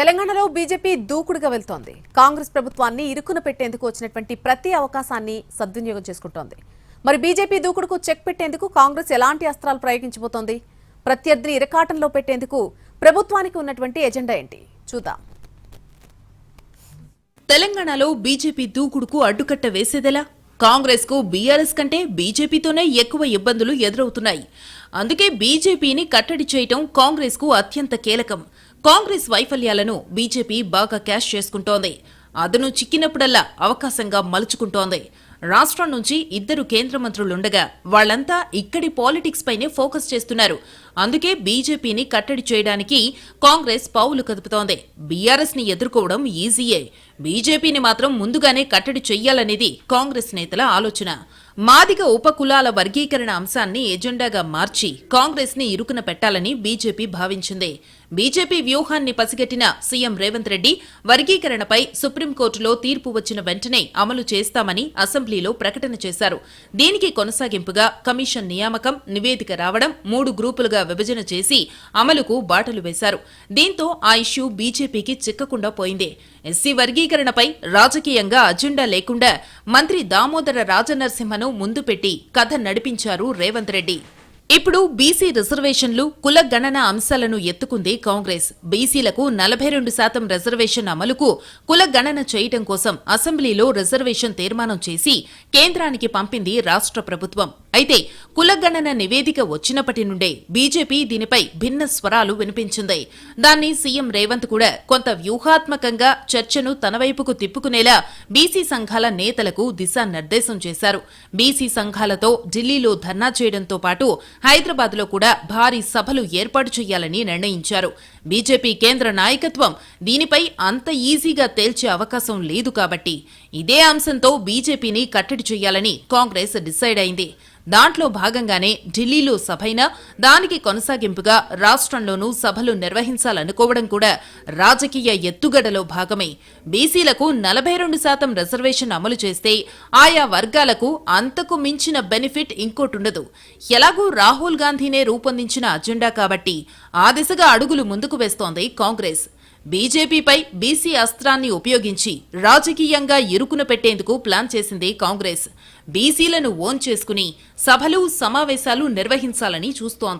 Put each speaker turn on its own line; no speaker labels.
తెలంగాణలో బీజేపీ దూకుడుగా వెళ్తోంది. కాంగ్రెస్ ప్రభుత్వాన్ని ఇరుకున పెట్టేందుకు వచ్చినటువంటి ప్రతి అవకాశాన్ని సద్వినియోగం చేసుకుంటోంది. మరి బీజేపీ దూకుడుకు చెక్ పెట్టేందుకు కాంగ్రెస్ ఎలాంటి అస్త్రాలు ప్రయోగించబోతోంది? ప్రత్యర్థిని ఇరకాటంలో పెట్టేందుకు ప్రభుత్వానికి ఉన్నటువంటి ఎజెండా ఏంటి? చూద్దాం.
తెలంగాణలో బీజేపీ దూకుడుకు అడ్డుకట్ట వేసేదెలా? కాంగ్రెస్కు బీఆర్ఎస్ కంటే బీజేపీతోనే ఎక్కువ ఇబ్బందులు ఎదురవుతున్నాయి. అందుకే బీజేపీని కట్టడి చేయటం కాంగ్రెస్కు అత్యంత కీలకం. కాంగ్రెస్ వైఫల్యాలను బీజేపీ బాగా క్యాష్ చేసుకుంటోంది. అదను చిక్కినప్పుడల్లా అవకాశంగా మలుచుకుంటోంది. రాష్ట్రం నుంచి ఇద్దరు కేంద్ర మంత్రులుండగా వాళ్ళంతా ఇక్కడి పాలిటిక్స్ పైనే ఫోకస్ చేస్తున్నారు. అందుకే బీజేపీని కట్టడి చేయడానికి కాంగ్రెస్ పావులు కదుపుతోంది. బీఆర్ఎస్ని ఎదుర్కోవడం ఈజీయే. బీజేపీని మాత్రం ముందుగానే కట్టడి చెయ్యాలనేది కాంగ్రెస్ నేతల ఆలోచన. మాదిగ ఉపకులాల వర్గీకరణ అంశాన్ని ఎజెండాగా మార్చి కాంగ్రెస్ని ఇరుకున పెట్టాలని బీజేపీ భావించింది. బీజేపీ వ్యూహాన్ని పసిగట్టిన సీఎం రేవంత్ రెడ్డి వర్గీకరణపై సుప్రీంకోర్టులో తీర్పు వచ్చిన వెంటనే అమలు చేస్తామని అసెంబ్లీ అసెంబ్లీలో ప్రకటన చేశారు. దీనికి కొనసాగింపుగా కమిషన్ నియామకం నివేదిక రావడం మూడు గ్రూపులుగా విభజన చేసి అమలుకు బాటలు వేశారు. దీంతో ఆ ఇష్యూ బీజేపీకి చిక్కకుండా పోయింది. ఎస్సీ వర్గీకరణపై రాజకీయంగా అజెండా లేకుండా మంత్రి దామోదర రాజనరసింహను ముందు పెట్టి కథ నడిపించారు రేవంత్ రెడ్డి. ఇప్పుడు బీసీ రిజర్వేషన్లు కుల గణన అంశాలను ఎత్తుకుంది కాంగ్రెస్. బీసీలకు నలభై రెండు శాతం రిజర్వేషన్ అమలుకు కుల గణన చేయటం కోసం అసెంబ్లీలో రిజర్వేషన్ తీర్మానం చేసి కేంద్రానికి పంపింది రాష్ట్ర ప్రభుత్వం. అయితే కులగణన నివేదిక వచ్చినప్పటి నుండే బీజేపీ దీనిపై భిన్న స్వరాలు వినిపించింది. దాన్ని సీఎం రేవంత్ కూడా కొంత వ్యూహాత్మకంగా చర్చను తన వైపుకు తిప్పుకునేలా బీసీ సంఘాల నేతలకు దిశానిర్దేశం చేశారు. బీసీ సంఘాలతో ఢిల్లీలో ధర్నా చేయడంతో పాటు హైదరాబాద్లో కూడా భారీ సభలు ఏర్పాటు చేయాలని నిర్ణయించారు. బీజేపీ కేంద్ర నాయకత్వం దీనిపై అంత ఈజీగా తేల్చే అవకాశం లేదు కాబట్టి ఇదే అంశంతో బీజేపీని కట్టడి చేయాలని కాంగ్రెస్ డిసైడ్ అయింది. దాంట్లో భాగంగానే ఢిల్లీలో సభైనా దానికి కొనసాగింపుగా రాష్ట్రంలోనూ సభలు నిర్వహించాలనుకోవడం కూడా రాజకీయ ఎత్తుగడలో భాగమే. బీసీలకు నలభై రెండు శాతం రిజర్వేషన్ అమలు చేస్తే ఆయా వర్గాలకు అంతకు మించిన బెనిఫిట్ ఇంకోటుండదు. ఎలాగూ రాహుల్ గాంధీనే రూపొందించిన అజెండా కాబట్టి ఆ దిశగా అడుగులు ముందుకు వేస్తోంది కాంగ్రెస్. బీజేపీపై బీసీ అస్త్రాన్ని ఉపయోగించి రాజకీయంగా ఇరుకున పెట్టేందుకు ప్లాన్ చేసింది కాంగ్రెస్. బీసీలను ఓన్ చేసుకుని సభలు సమావేశాలు నిర్వహించాలని చూస్తోంది.